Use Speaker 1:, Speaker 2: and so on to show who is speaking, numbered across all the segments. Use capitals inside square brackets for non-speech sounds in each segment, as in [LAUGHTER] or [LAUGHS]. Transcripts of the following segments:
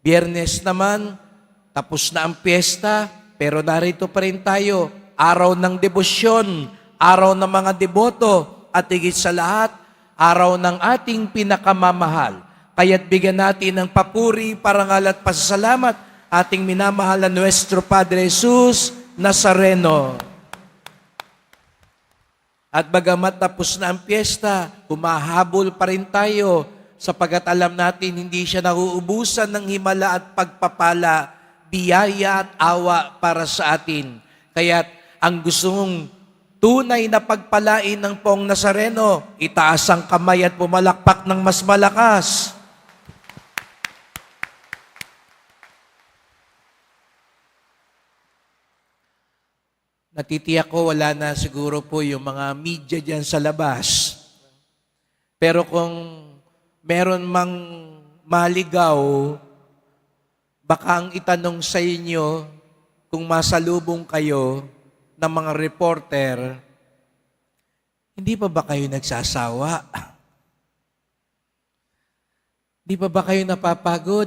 Speaker 1: Biyernes naman, tapos na ang piyesta, pero narito pa rin tayo. Araw ng debosyon, araw ng mga deboto, at higit sa lahat, araw ng ating pinakamamahal. Kaya't bigyan natin ng papuri, parangal at pasasalamat ating minamahal na Nuestro Padre Jesus Nazareno. At bagamat tapos na ang piyesta, humahabol pa rin tayo sapagat alam natin hindi siya nauubusan ng himala at pagpapala, biyaya at awa para sa atin. Kaya't ang gusto mong tunay na pagpalain ng pong Nazareno, itaas ang kamay at pumalakpak ng mas malakas. Natitiyak ko wala na siguro po yung mga media dyan sa labas. Pero kung meron mang maligaw, baka ang itanong sa inyo kung masalubong kayo ng mga reporter, hindi pa ba kayo nagsasawa? [LAUGHS] Hindi pa ba kayo napapagod?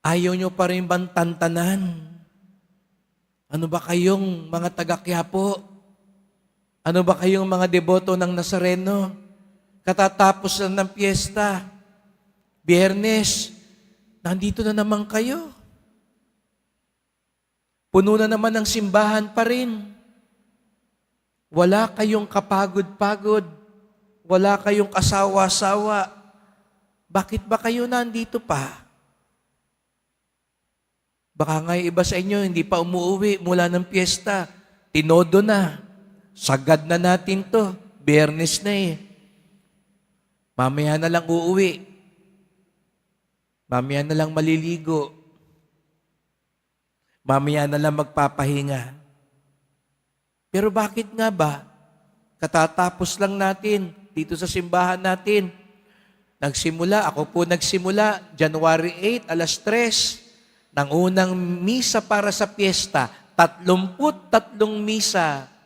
Speaker 1: Ayaw nyo pa rin bang tantanan? Ano ba kayong mga taga-Quiapo? Ano ba kayong mga deboto ng Nazareno? Katatapos lang ng piyesta. Biyernes, nandito na naman kayo. Puno na naman ang simbahan pa rin. Wala kayong kapagod-pagod. Wala kayong kasawa-sawa. Bakit ba kayo nandito pa? Baka nga iba sa inyo, hindi pa umuwi mula ng piyesta. Tinodo na. Sagad na natin to. Biyernes na eh. Mamaya na lang uuwi. Mamaya na lang maliligo. Mamaya na lang magpapahinga. Pero bakit nga ba? Katatapos lang natin dito sa simbahan natin. Nagsimula, ako po nagsimula, January 8, alas 3 ng unang misa para sa piyesta, tatlumput tatlong misa.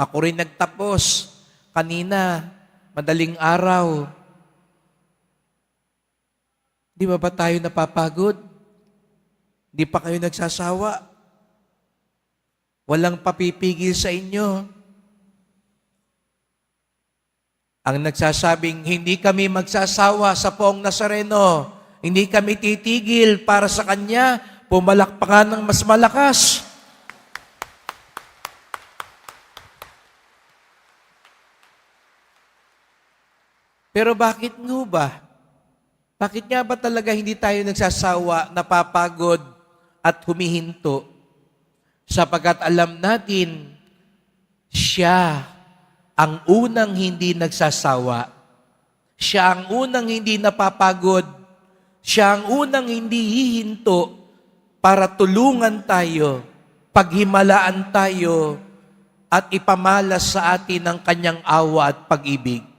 Speaker 1: Ako rin nagtapos kanina, madaling araw. Di ba ba tayo napapagod? Di pa kayo nagsasawa? Walang papipigil sa inyo. Ang nagsasabing, hindi kami magsasawa sa poong Nazareno. Hindi kami titigil para sa Kanya. Pumalakpakan ng mas malakas. Pero bakit nga ba? Bakit nga ba talaga hindi tayo nagsasawa, napapagod at humihinto? Sapagkat alam natin, siya ang unang hindi nagsasawa. Siya ang unang hindi napapagod. Siya ang unang hindi hihinto para tulungan tayo, paghimalaan tayo, at ipamalas sa atin ang kanyang awa at pag-ibig.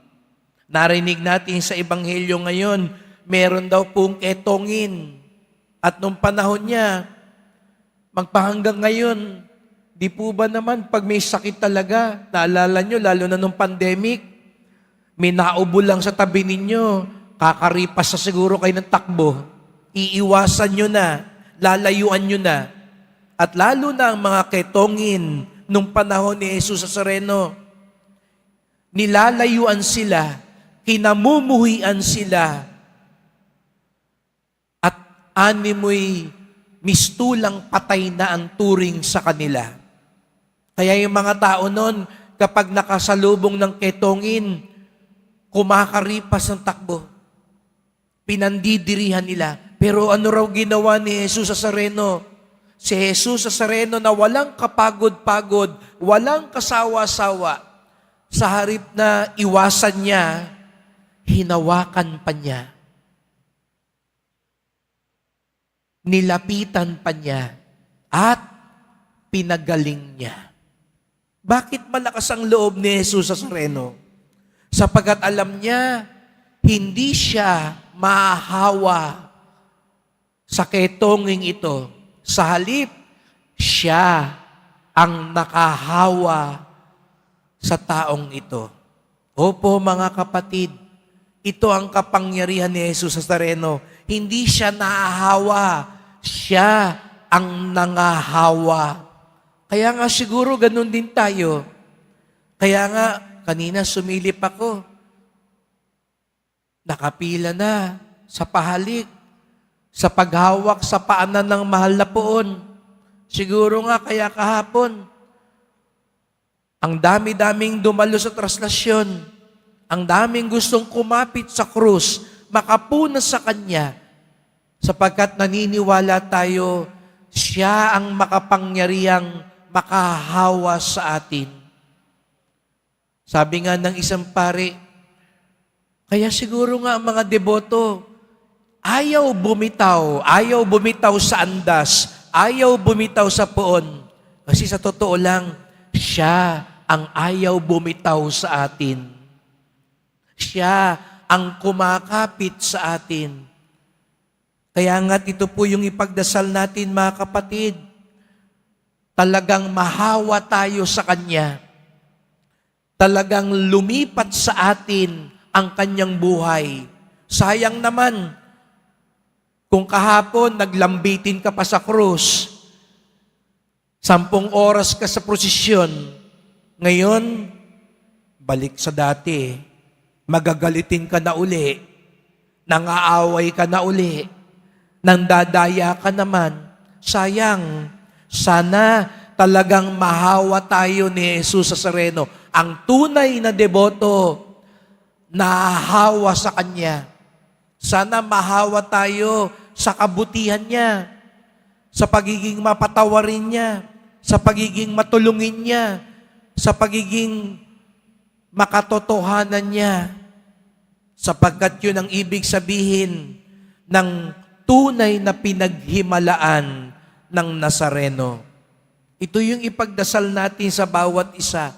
Speaker 1: Narinig natin sa Ebanghelyo ngayon, meron daw pong ketongin. At nung panahon niya, magpahanggang ngayon, di po ba naman pag may sakit talaga, naalala nyo, lalo na nung pandemic, may naubo lang sa tabi ninyo, kakaripas sa siguro kayo ng takbo, iiwasan nyo na, lalayuan nyo na. At lalo na ang mga ketongin nung panahon ni Jesus sa Sareno, nilalayuan sila, kinamumuhian sila, at animoy mistulang patay na ang turing sa kanila. Kaya yung mga tao noon, kapag nakasalubong ng ketongin, kumakaripas ng takbo. Pinandidirihan nila. Pero ano raw ginawa ni Jesus sa Sareno? Si Jesus sa Sareno na walang kapagod-pagod, walang kasawa-sawa, sa harip na iwasan niya, hinawakan pa niya. Nilapitan pa niya at pinagaling niya. Bakit malakas ang loob ni Jesus sa Sareno? Sapagat alam niya, hindi siya mahahawa sa ketonging ito. Sa halip, siya ang nakahawa sa taong ito. Opo mga kapatid, Ito ang kapangyarihan ni Jesus Nazareno. Hindi siya nahahawa. Siya ang nangahawa. Kaya nga siguro ganun din tayo. Kaya nga, kanina sumilip ako. Nakapila na sa pahalik, sa paghawak sa paanan ng mahal na poon. Siguro nga kaya kahapon, ang dami-daming dumalo sa traslasyon, ang daming gustong kumapit sa krus, makapuna sa Kanya, sapagkat naniniwala tayo, siya ang makapangyarihang makahawa sa atin. Sabi nga ng isang pare, kaya siguro nga ang mga deboto, ayaw bumitaw, ayaw bumitaw sa andas, ayaw bumitaw sa poon. Kasi sa totoo lang, siya ang ayaw bumitaw sa atin. Siya ang kumakapit sa atin. Kaya nga ito po yung ipagdasal natin mga kapatid. Talagang mahawa tayo sa Kanya. Talagang lumipat sa atin ang Kanyang buhay. Sayang naman, kung kahapon naglambitin ka pa sa krus, sampung oras ka sa prosesyon, ngayon, balik sa dati, magagalitin ka na uli, nangaaway ka na uli, nandadaya ka naman, sayang, sana talagang mahawa tayo ni Jesus sa Sareno. Ang tunay na deboto, nahahawa sa Kanya. Sana mahawa tayo sa kabutihan niya, sa pagiging mapatawarin niya, sa pagiging matulungin niya, sa pagiging makatotohanan niya. Sapagkat yun ang ibig sabihin ng tunay na pinaghimalaan ng Nazareno. Ito yung ipagdasal natin sa bawat isa.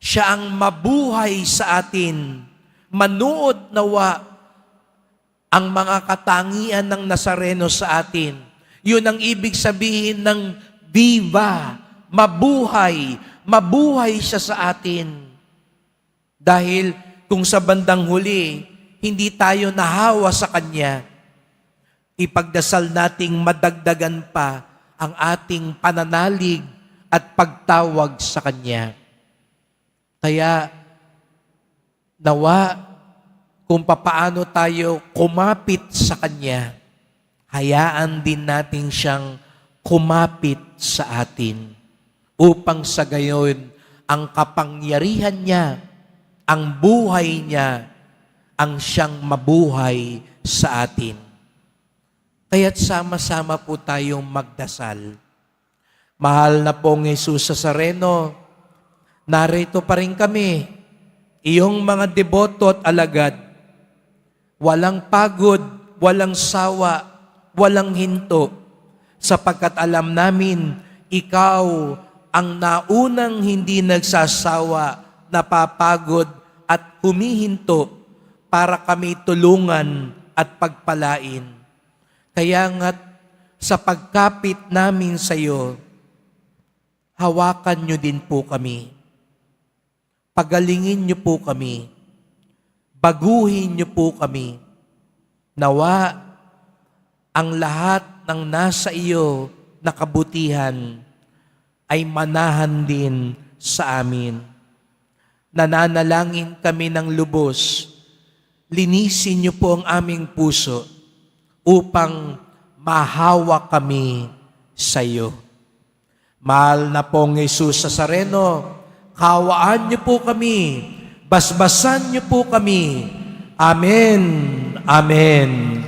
Speaker 1: Siya ang mabuhay sa atin. Manuod nawa ang mga katangian ng Nazareno sa atin. Yun ang ibig sabihin ng viva, mabuhay, mabuhay siya sa atin. Dahil kung sa bandang huli, hindi tayo nahawa sa Kanya, ipagdasal nating madagdagan pa ang ating pananalig at pagtawag sa Kanya. Kaya, nawa, kung papaano tayo kumapit sa Kanya, hayaan din natin siyang kumapit sa atin upang sa gayon ang kapangyarihan niya, ang buhay niya, ang siyang mabuhay sa atin. Kaya't sama-sama po tayong magdasal. Mahal na pong Jesus sa Sareno, narito pa rin kami, iyong mga deboto at alagad, walang pagod, walang sawa, walang hinto, sapagkat alam namin, ikaw ang naunang hindi nagsasawa, napapagod at humihinto para kami tulungan at pagpalain. Kaya nga't sa pagkapit namin sa iyo, hawakan niyo din po kami. Pagalingin niyo po kami. Baguhin niyo po kami. Nawa ang lahat ng nasa iyo na kabutihan ay manahan din sa amin. Nananalangin kami ng lubos. Linisin niyo po ang aming puso upang mahawa kami sa iyo. Mahal na pong Jesus sa Sareno, kawaan niyo po kami, basbasan niyo po kami. Amen. Amen.